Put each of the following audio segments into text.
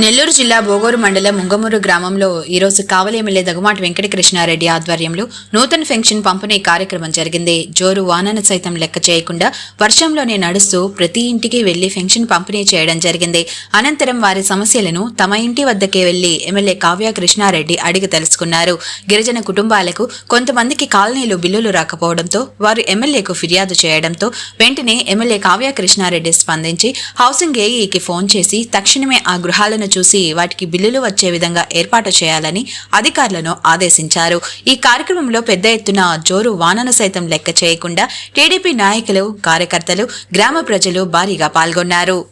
నెల్లూరు జిల్లా బోగోరు మండలం ముంగమూరు గ్రామంలో ఈరోజు కావలి ఎమ్మెల్యే దగ్గుమాటి వెంకటకృష్ణారెడ్డి ఆధ్వర్యంలో నూతన పెన్షన్ పంపిణీ కార్యక్రమం జరిగింది. జోరు వానను సైతం లెక్క చేయకుండా వర్షంలోనే నడుస్తూ ప్రతి ఇంటికి వెళ్ళి పెన్షన్ పంపిణీ చేయడం జరిగింది. అనంతరం వారి సమస్యలను తమ ఇంటి వద్దకే వెళ్ళి ఎమ్మెల్యే కావ్య కృష్ణారెడ్డి అడిగి తెలుసుకున్నారు. గిరిజన కుటుంబాలకు కొంతమందికి కాలనీలు బిల్లులు రాకపోవడంతో వారు ఎమ్మెల్యేకు ఫిర్యాదు చేయడంతో వెంటనే ఎమ్మెల్యే కావ్య కృష్ణారెడ్డి స్పందించి హౌసింగ్ ఏఈకి ఫోన్ చేసి తక్షణమే ఆ గృహాలను చూసి వాటికి బిల్లులు వచ్చే విధంగా ఏర్పాటు చేయాలని అధికారులను ఆదేశించారు. ఈ కార్యక్రమంలో పెద్ద ఎత్తున జోరు వానను సైతం లెక్క చేయకుండా టీడీపీ నాయకులు కార్యకర్తలు గ్రామ ప్రజలు భారీగా పాల్గొన్నారు.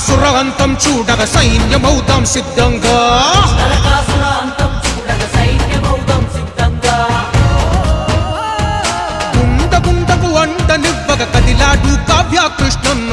నరకాసురవంతం చూడగ సైన్యమవుతాం సిద్ధంగా. గుండ గుండకు అంటనివ్వగ కదిలాడు కావ్య కృష్ణన్న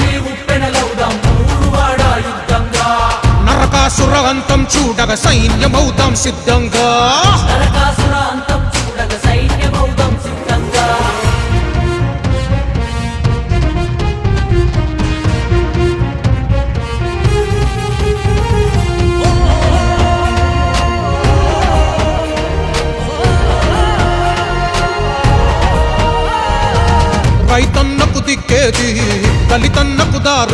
మీ ఉప్పెన లబుదాం ఊరు వాడ యుద్ధంగా. నరకాసుర అంతం చూడగ సైన్యమవుదాం సిద్ధంగా.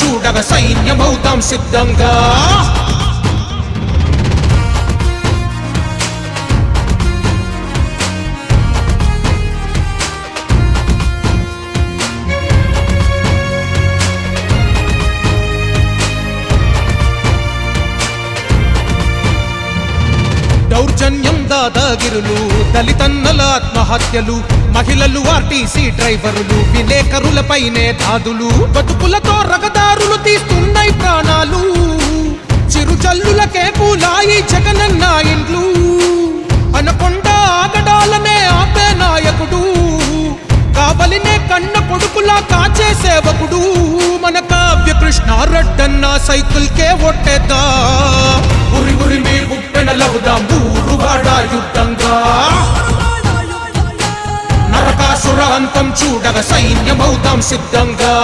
చూడగ సైన్యమవుతాం సిద్ధంగా. దాదాగిరులు దళితన్నల ఆత్మహత్యలు మహిళలు ఆర్టీసీ డ్రైవరులు విలేకరులపైనే దాదులు బతుకులతో రగదారులు తీస్తున్నాయి ప్రాణాలు. చిరుజల్లులకే పూలాయి జగనన్న ఇండ్లు. అనకొండ ఆగడాలనే ఆపే నాయకుడు. కావలినే కన్న కొడుకులా కాచే సేవకుడు. మన కావ్య కృష్ణ రెడ్డన్న సైకిల్ కే ఒట్టేద్దా. ఉరి ఉరి మీ ఉప్పెన లవుదాం ఊరువాడ యుద్ధంగా. నరకాసుర అంతం చూడగ సైన్యమవుతాం సిద్ధంగా.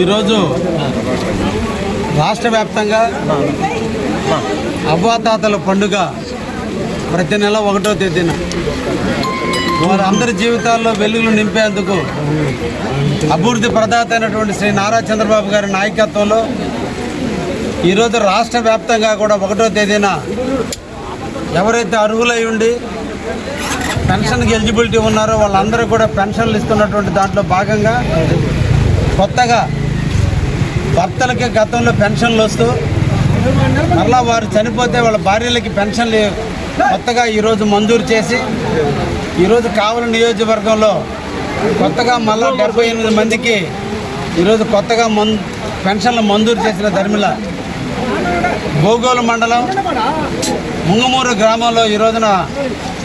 ఈరోజు రాష్ట్ర వ్యాప్తంగా అవ్వాతాతల పండుగ ప్రతి నెల ఒకటో తేదీన. వారందరి అందరి జీవితాల్లో వెలుగులు నింపేందుకు అభివృద్ధి ప్రదాత అయినటువంటి శ్రీ నారా చంద్రబాబు గారి నాయకత్వంలో ఈరోజు రాష్ట్ర వ్యాప్తంగా కూడా ఒకటో తేదీన ఎవరైతే అర్హులై ఉండి పెన్షన్కి ఎలిజిబిలిటీ ఉన్నారో వాళ్ళందరూ కూడా పెన్షన్లు ఇస్తున్నటువంటి దాంట్లో భాగంగా కొత్తగా భర్తలకి గతంలో పెన్షన్లు వస్తూ మరలా వారు చనిపోతే వాళ్ళ భార్యలకి పెన్షన్లు కొత్తగా ఈరోజు మంజూరు చేసి ఈరోజు కావలి నియోజకవర్గంలో కొత్తగా మళ్ళా డెబ్బై ఎనిమిది మందికి ఈరోజు కొత్తగా మం పెన్షన్లు మంజూరు చేసిన ధర్మిల భోగోలు మండలం ముంగమూరు గ్రామంలో ఈ రోజున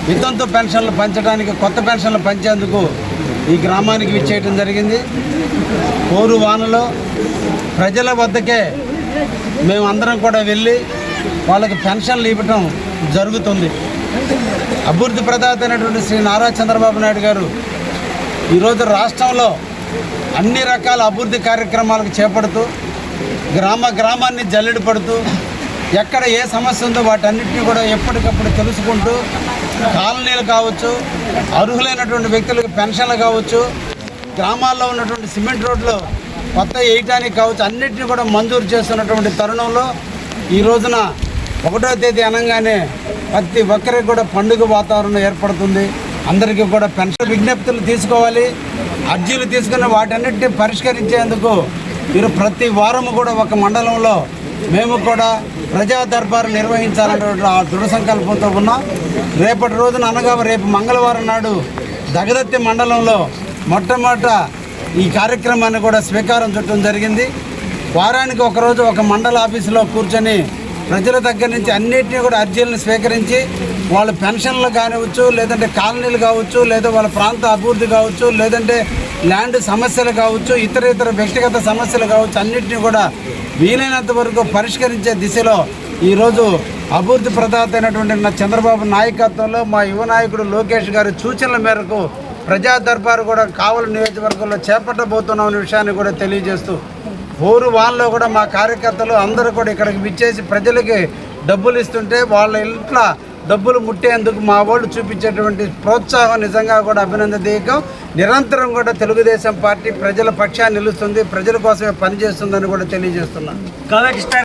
వితంతు పెన్షన్లు పంచడానికి కొత్త పెన్షన్లు పంచేందుకు ఈ గ్రామానికి విచ్చేయటం జరిగింది. కోరు వానలో ప్రజల వద్దకే మేమందరం కూడా వెళ్ళి వాళ్ళకి పెన్షన్లు ఇవ్వటం జరుగుతుంది. అభివృద్ధి ప్రదాత అయినటువంటి శ్రీ నారా చంద్రబాబు నాయుడు గారు ఈరోజు రాష్ట్రంలో అన్ని రకాల అభివృద్ధి కార్యక్రమాలకు చేపడుతూ గ్రామ గ్రామాన్ని జల్లెడు పడుతూ ఎక్కడ ఏ సమస్య ఉందో వాటన్నిటిని కూడా ఎప్పటికప్పుడు తెలుసుకుంటూ కాలనీలు కావచ్చు అర్హులైనటువంటి వ్యక్తులకు పెన్షన్లు కావచ్చు గ్రామాల్లో ఉన్నటువంటి సిమెంట్ రోడ్లు కొత్త వేయటానికి కావచ్చు అన్నిటిని కూడా మంజూరు చేస్తున్నటువంటి తరుణంలో ఈ రోజున ఒకటో తేదీ అనగానే ప్రతి ఒక్కరికి కూడా పండుగ వాతావరణం ఏర్పడుతుంది. అందరికీ కూడా పెన్షన్ విజ్ఞప్తులు తీసుకోవాలి. అర్జీలు తీసుకుని వాటన్నిటిని పరిష్కరించేందుకు మీరు ప్రతి వారం కూడా ఒక మండలంలో మేము కూడా ప్రజా దర్బారు నిర్వహించాలనేటువంటి ఆ దృఢ సంకల్పంతో ఉన్నాం. రేపటి రోజున అనగా రేపు మంగళవారం నాడు దగదత్తి మండలంలో మొట్టమొదట ఈ కార్యక్రమాన్ని కూడా స్వీకారం చుట్టడం జరిగింది. వారానికి ఒకరోజు ఒక మండల ఆఫీసులో కూర్చొని ప్రజల దగ్గర నుంచి అన్నిటినీ కూడా అర్జీలను స్వీకరించి వాళ్ళ పెన్షన్లు కానివచ్చు లేదంటే కాలనీలు కావచ్చు లేదా వాళ్ళ ప్రాంత అభివృద్ధి కావచ్చు లేదంటే ల్యాండ్ సమస్యలు కావచ్చు ఇతర ఇతర వ్యక్తిగత సమస్యలు కావచ్చు అన్నిటినీ కూడా వీలైనంత వరకు పరిష్కరించే దిశలో ఈరోజు అభివృద్ధి ప్రదాత అయినటువంటి నా చంద్రబాబు నాయకత్వంలో మా యువ నాయకుడు లోకేష్ గారి సూచనల మేరకు ప్రజా దర్బారు కూడా కావలి నియోజకవర్గంలో చేపట్టబోతున్నాం అనే విషయాన్ని కూడా తెలియజేస్తూ ఊరు వాళ్ళలో కూడా మా కార్యకర్తలు అందరూ కూడా ఇక్కడికి విచ్చేసి ప్రజలకి డబ్బులు ఇస్తుంటే వాళ్ళ ఇంట్లో డబ్బులు ముట్టేందుకు మా వాళ్ళు చూపించేటువంటి ప్రోత్సాహం నిజంగా కూడా అభినందనీయకం. నిరంతరం కూడా తెలుగుదేశం పార్టీ ప్రజల పక్షాన్ని నిలుస్తుంది ప్రజల కోసమే పనిచేస్తుందని కూడా తెలియజేస్తున్నాను